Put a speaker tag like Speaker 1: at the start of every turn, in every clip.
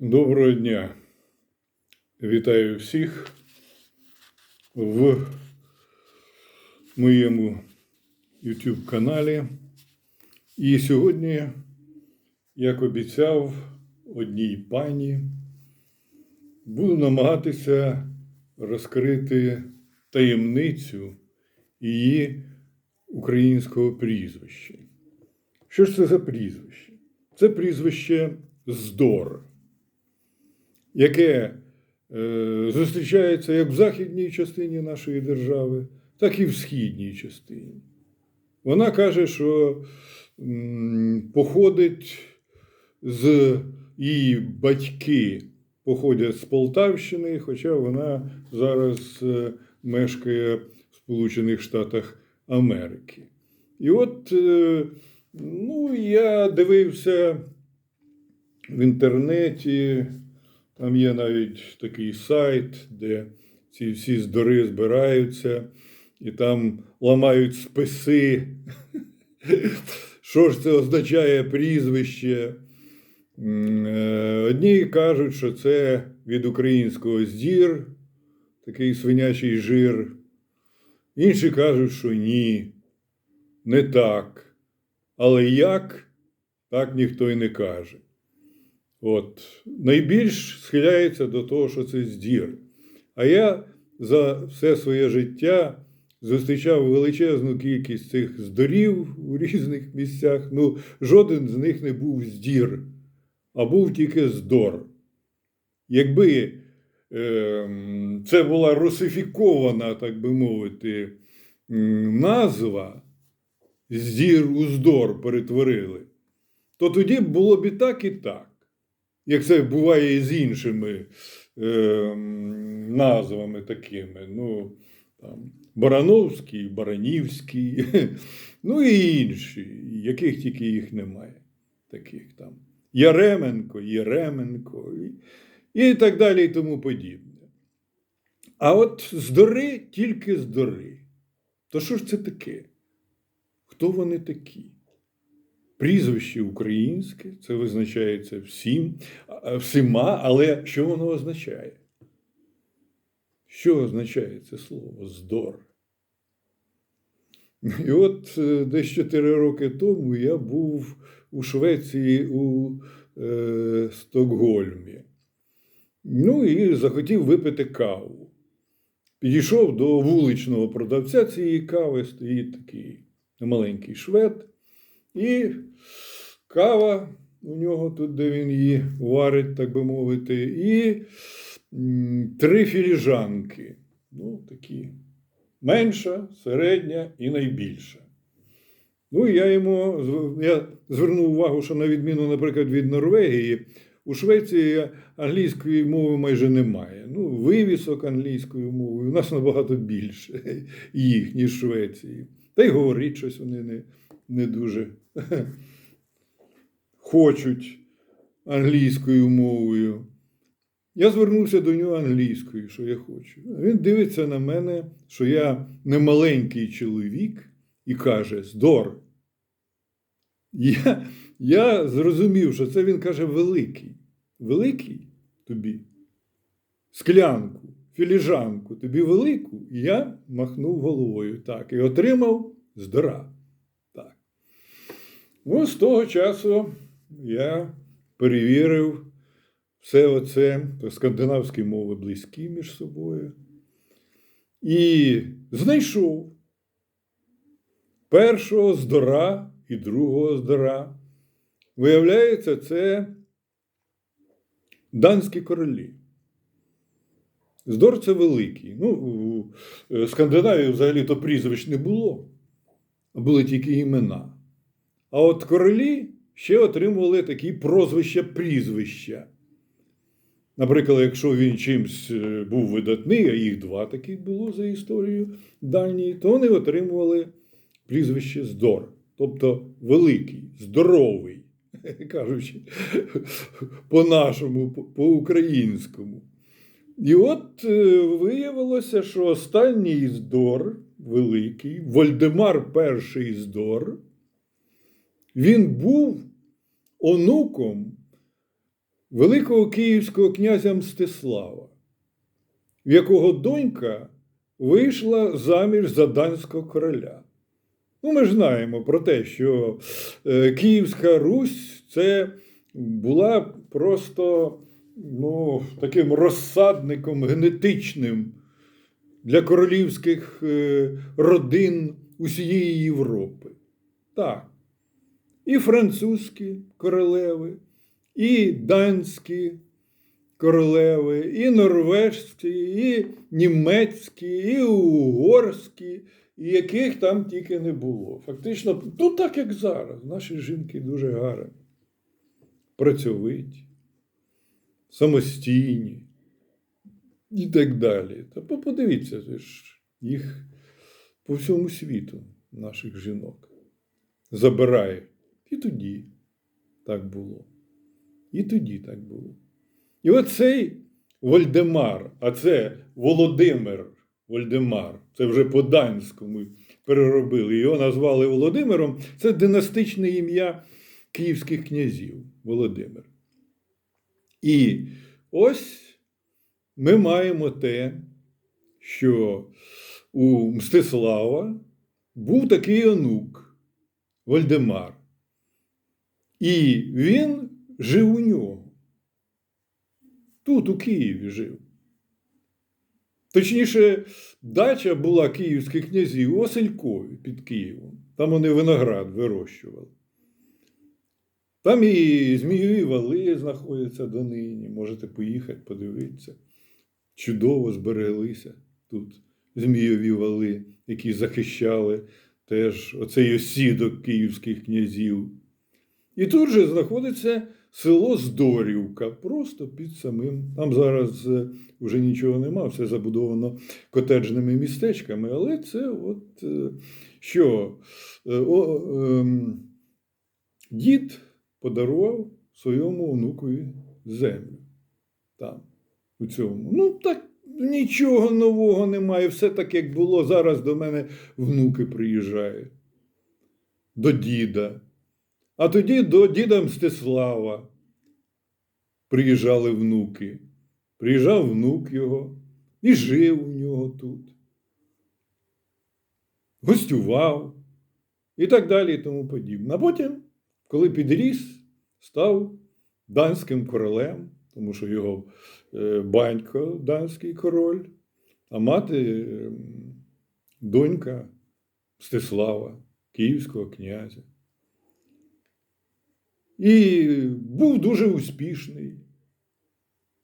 Speaker 1: Доброго дня. Вітаю всіх в моєму YouTube каналі. І сьогодні, як обіцяв одній пані, буду намагатися розкрити таємницю її українського прізвища. Що ж це за прізвище? Це прізвище Здор яке е, зустрічається як в західній частині нашої держави, так і в східній частині. Вона каже, що походить з її батьки походять з Полтавщини, хоча вона зараз е, мешкає в Сполучених Штатах Америки. І от е, ну, я дивився в інтернеті. Там є навіть такий сайт, де ці всі здори збираються, і там ламають списи. Що ж це означає прізвище? Е, Одні кажуть, що це від українського здір, такий свинячий жир. Інші кажуть, що ні, не так. Але як, так ніхто й не каже. От. Найбільш схиляється до того, що це здір. А я за все своє життя зустрічав величезну кількість цих здорів у різних місцях. Ну, жоден з них не був здір, а був тільки здор. Якби е, це була русифікована, так би мовити, назва, здір уздор перетворили, то тоді було б і так, і так як це буває і з іншими е, назвами такими. Ну, там, Барановський, Баранівський, ну і інші, яких тільки їх немає. Таких там. Яременко, Єременко і, і так далі, і тому подібне. А от здори тільки здори. То що ж це таке? Хто вони такі? Прізвище українське, це визначається всім, всіма, але що воно означає? Що означає це слово здор? І от е, десь 4 роки тому я був у Швеції у е, Стокгольмі. Ну і захотів випити каву. Підійшов до вуличного продавця цієї кави, стоїть такий маленький швед. І кава у нього тут, де він її варить, так би мовити, і три філіжанки. Ну, такі менша, середня і найбільша. Ну, я йому я звернув увагу, що на відміну, наприклад, від Норвегії, у Швеції англійської мови майже немає. Ну, вивісок англійською мовою у нас набагато більше їх, ніж Швеції. Та й говорить щось вони не, не дуже хочуть англійською мовою. Я звернувся до нього англійською, що я хочу. Він дивиться на мене, що я не маленький чоловік, і каже: Здор. Я, я зрозумів, що це він каже великий. Великий тобі. Склянку, філіжанку, тобі велику. І я махнув головою так. І отримав здора. Ну, з того часу я перевірив все оце, то скандинавські мови близькі між собою. І знайшов першого здора і другого здора. Виявляється, це данські королі. Здор це великий. Ну, у е, Скандинавії взагалі то прізвищ не було, а були тільки імена. А от королі ще отримували такі прозвища прізвища. Наприклад, якщо він чимсь е, був видатний, а їх два таких було за історією Данії, то вони отримували прізвище Здор, тобто великий, здоровий, кажучи по-нашому, по- по-українському. І от е, виявилося, що останній здор, великий, Вольдемар перший здор, він був онуком великого київського князя Мстислава, в якого донька вийшла заміж за данського короля. Ну, ми знаємо про те, що е, Київська Русь це була просто ну, таким розсадником генетичним для королівських е, родин усієї Європи. Так. І французькі королеви, і данські королеви, і норвежські, і німецькі, і угорські, і яких там тільки не було. Фактично, ну так як зараз. Наші жінки дуже гарні, працьовиті, самостійні і так далі. Та подивіться, ж їх по всьому світу, наших жінок, забирає. І тоді так було. І тоді так було. І оцей Вольдемар, а це Володимир Вольдемар, це вже по данському переробили. Його назвали Володимиром. Це династичне ім'я київських князів Володимир. І ось ми маємо те, що у Мстислава був такий онук Вольдемар. І він жив у нього. Тут, у Києві жив. Точніше, дача була київських князів у Василькові під Києвом. Там вони виноград вирощували. Там і Змієві вали знаходяться донині. Можете поїхати, подивитися. Чудово збереглися тут Змійові вали, які захищали теж оцей осідок київських князів. І тут же знаходиться село Здорівка, просто під самим. Там зараз е, вже нічого нема, все забудовано котеджними містечками, але це от е, що е, о, ем, дід подарував своєму онукові землю там, у цьому. Ну, так нічого нового немає, все так, як було. Зараз до мене внуки приїжджають. До діда. А тоді до діда Мстислава приїжджали внуки. Приїжджав внук його і жив у нього тут. Гостював і так далі і тому подібне. А потім, коли підріс, став данським королем, тому що його е, батько данський король, а мати е, донька Мстислава, київського князя. І був дуже успішний,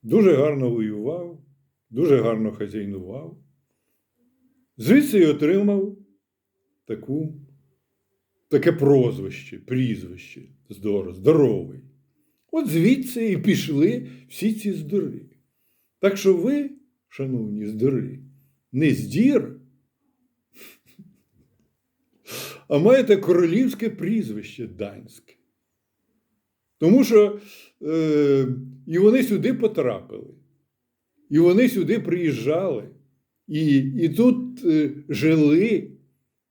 Speaker 1: дуже гарно воював, дуже гарно хазяйнував. Звідси й отримав таку, таке прозвище, прізвище здор- здоровий. От звідси і пішли всі ці здори. Так що ви, шановні здори, не здір, а маєте королівське прізвище данське. Тому що е, і вони сюди потрапили, і вони сюди приїжджали, і, і тут е, жили.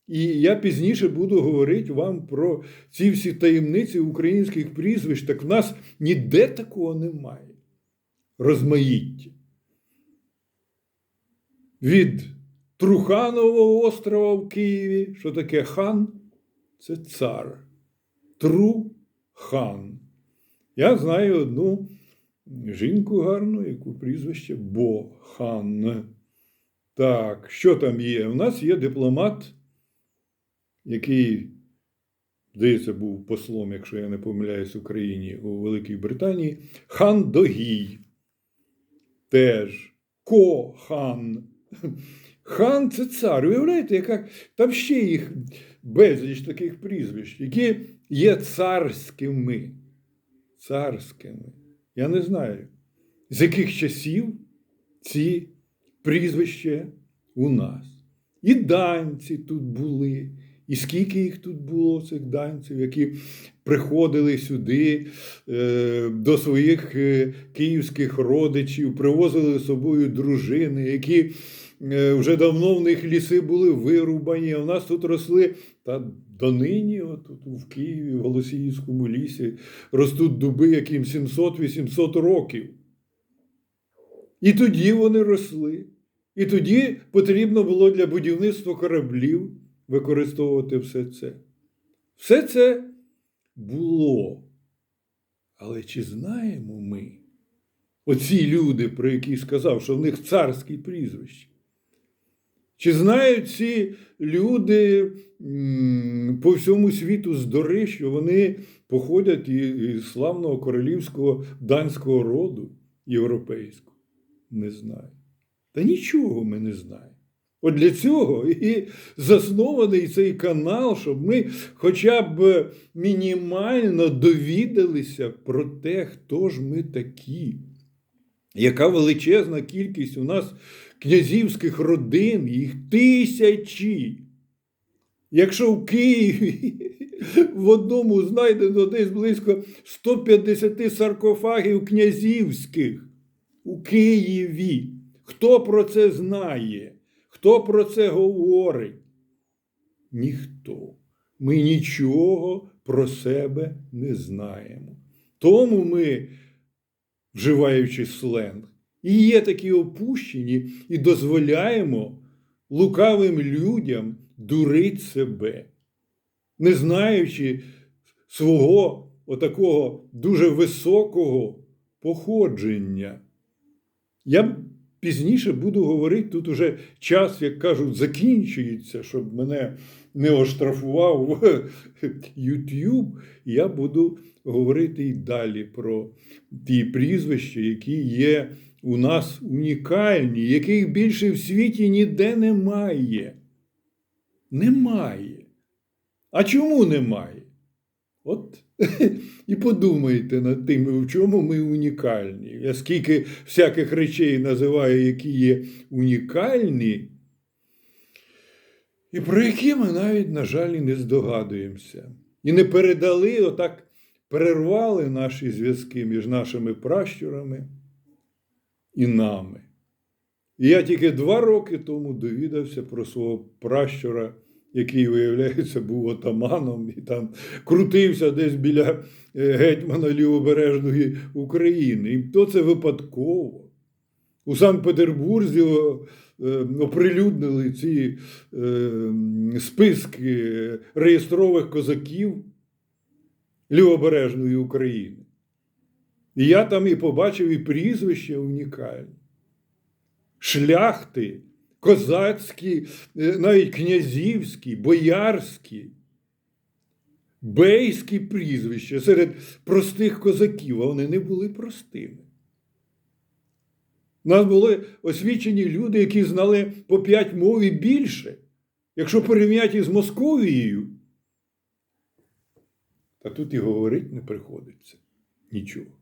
Speaker 1: І я пізніше буду говорити вам про ці всі таємниці українських прізвищ. Так в нас ніде такого немає. Розмаїття. Від Труханового острова в Києві, що таке хан? Це цар. Трухан. Я знаю одну жінку гарну, яку прізвище Бохан. Так, що там є? У нас є дипломат, який, здається, був послом, якщо я не помиляюсь, в Україні у Великій Британії. Хан Догій. Теж Кохан. Хан це цар. Уявляєте, яка там ще їх безліч таких прізвищ, які є царськими. Царськими. Я не знаю, з яких часів ці прізвища у нас. І данці тут були, і скільки їх тут було, цих данців, які приходили сюди е, до своїх е, київських родичів, привозили з собою дружини, які е, вже давно в них ліси були вирубані, а в нас тут росли та донині, от, тут в Києві, в Голосіївському лісі, ростуть дуби, яким 700-800 років. І тоді вони росли. І тоді потрібно було для будівництва кораблів використовувати все це. Все це було. Але чи знаємо ми, оці люди, про які сказав, що в них царські прізвища? Чи знають ці люди по всьому світу здори, що вони походять із славного королівського данського роду європейського? Не знаю. Та нічого ми не знаємо. От для цього і заснований цей канал, щоб ми хоча б мінімально довідалися про те, хто ж ми такі, яка величезна кількість у нас князівських родин, їх тисячі. Якщо в Києві в одному знайдено десь близько 150 саркофагів князівських у Києві, хто про це знає? Хто про це говорить? Ніхто. Ми нічого про себе не знаємо. Тому ми, вживаючи сленг, і є такі опущені, і дозволяємо лукавим людям дурить себе, не знаючи свого отакого дуже високого походження. Я пізніше буду говорити, тут уже час, як кажуть, закінчується, щоб мене не оштрафував YouTube. Я буду говорити і далі про ті прізвища, які є у нас унікальні, яких більше в світі ніде немає. Немає. А чому немає? От і подумайте над тим, в чому ми унікальні. Я скільки всяких речей називаю, які є унікальні, і про які ми навіть, на жаль, і не здогадуємося. І не передали, отак перервали наші зв'язки між нашими пращурами і нами. І я тільки два роки тому довідався про свого пращура, який, виявляється, був отаманом і там крутився десь біля е, гетьмана Лівобережної України. І то це випадково. У Санкт-Петербурзі е, оприлюднили ці е, списки реєстрових козаків Лівобережної України. І я там і побачив і прізвище унікальне. Шляхти, козацькі, е, навіть князівські, боярські, бейські прізвища серед простих козаків, а вони не були простими. У нас були освічені люди, які знали по п'ять мов і більше. Якщо порівняти із Московією, та тут і говорити не приходиться нічого.